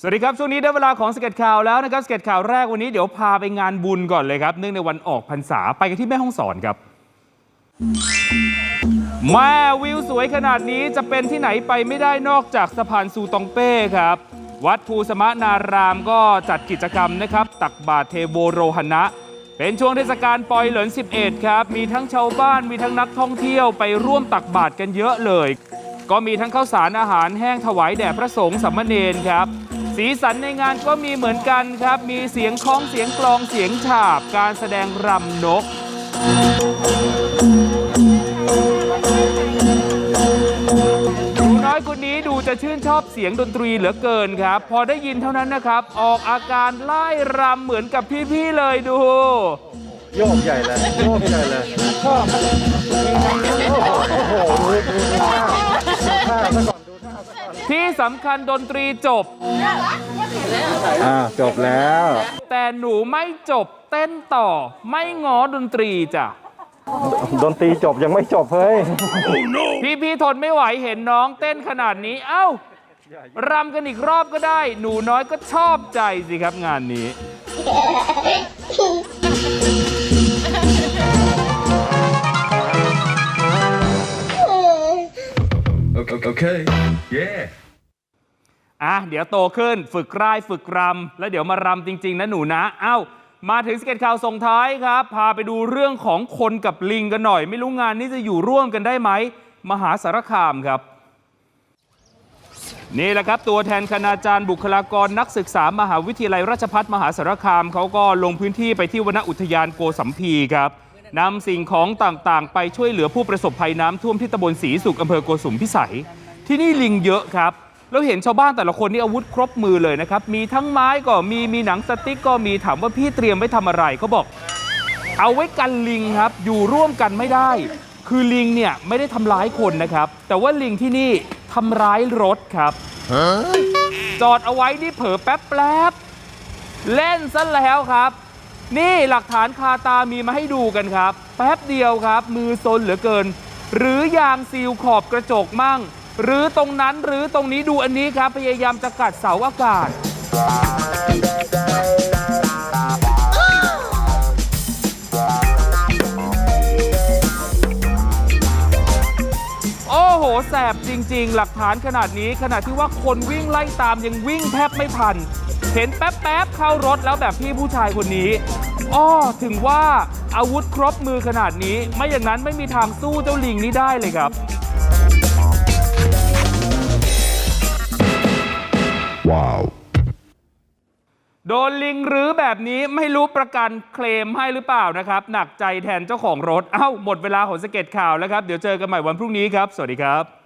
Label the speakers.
Speaker 1: สวัสดีครับ ช่วงนี้ได้เวลาของสเก็ตข่าวแล้วนะครับสเก็ตข่าวแรกวันนี้เดี๋ยวพาไปงานบุญก่อนเลยครับ เนื่องในวันออกพรรษาไปกันที่แม่ห้องสอนครับ แม่วิวสวยขนาดนี้จะเป็นที่ไหนไปไม่ได้นอกจากสะพานซูตองเป้ครับ วัดภูสมะนารามก็จัดกิจกรรมนะครับ ตักบาตรเทโวโรหณะ เป็นช่วงเทศกาลปอยเหลิน 11 ครับ มีทั้งชาวบ้านมีทั้งนักท่องเที่ยวไปร่วมตักบาตรกันเยอะเลย ก็มีทั้งข้าวสารอาหารแห้งถวายแด่พระสงฆ์สัมมเนนครับ สีสันในงานก็มีเหมือนกันครับ มีเสียงคล้องเสียงกลองเสียงฉาบ การแสดงรำนก หนูน้อยคนนี้ดูจะชื่นชอบเสียงดนตรีเหลือเกินครับ พอได้ยินเท่านั้นนะครับ ออกอาการไล่รำเหมือนกับพี่ๆเลยดู
Speaker 2: โยกใหญ่เลยโยกใหญ่เลยชอบโอ้โหดูดูดู ท่าซะก่อนที่
Speaker 1: สำคัญดนตรีจบ
Speaker 2: อ่าจบแล้ว
Speaker 1: แต่หนูไม่จบเต้นต่อไม่ง้อดนตรีจ้ะ
Speaker 2: ดนตรีจบยังไม่จบเฮ้ย
Speaker 1: พี่ๆทนไม่ไหวเห็นน้องเต้นขนาดนี้ เอ้ารำกันอีกรอบก็ได้ หนูน้อยก็ชอบใจสิครับงานนี้
Speaker 3: Okay. okay.
Speaker 1: อะเดี๋ยวโตขึ้นฝึกร่ายฝึกรำ แล้วเดี๋ยวมารำจริง ๆ นะหนูนะ เอ้า มาถึงสเก็ตข่าวส่งท้ายครับ พาไปดูเรื่องของคนกับลิงกันหน่อย ไม่รู้งานนี้จะอยู่ร่วมกันได้ไหม มหาสารคามครับ นี่แหละครับ ตัวแทนคณาจารย์บุคลากรนักศึกษามหาวิทยาลัยราชภัฏมหาสารคามเขาก็ลงพื้นที่ไปที่วนอุทยานโกสัมพีครับนำสิ่งของต่างๆ ไปช่วยเหลือผู้ประสบภัยน้ำท่วมที่ตำบลศรีสุขอำเภอโกสุมพิสัย ที่นี่ลิงเยอะครับ แล้วเห็นชาวบ้านแต่ละคนนี่อาวุธครบมือเลยนะครับ มีทั้งไม้ก็มีมีหนังสติ๊กก็มีถามว่าพี่เตรียมไว้ทำอะไรเขาบอก เอาไว้กันลิงครับ อยู่ร่วมกันไม่ได้ คือลิงเนี่ยไม่ได้ทำร้ายคนนะครับ แต่ว่าลิงที่นี่ทำร้ายรถครับจอดเอาไว้นี่เผลอแป๊บแป๊บเล่นซะแล้วครับ นี่หลักฐานคาตามีมาให้ดูกันครับ แป๊บเดียวครับ มือซนเหลือเกิน หรือยางซีลขอบกระจกมั่ง หรือตรงนั้นหรือตรงนี้ดูอันนี้ครับ พยายามจะกัดเสาอากาศ โอ้โห แสบจริง ๆ หลักฐานขนาดนี้ขนาดที่ว่าคนวิ่งไล่ตามยังวิ่งแทบไม่ทัน เห็นแป๊บๆเข้ารถแล้วแบบพี่ผู้ชายคนนี้ อ้อ ถึงว่าอาวุธครบมือขนาดนี้ ไม่อย่างนั้นไม่มีทางสู้เจ้าลิงนี้ได้เลยครับ โดนลิงรื้อแบบนี้ไม่รู้ประกันเคลมให้หรือเปล่านะครับ หนักใจแทนเจ้าของรถ เอ้า หมดเวลาของสเก็ตข่าวแล้วครับ เดี๋ยวเจอกันใหม่วันพรุ่งนี้ครับ สวัสดีครับ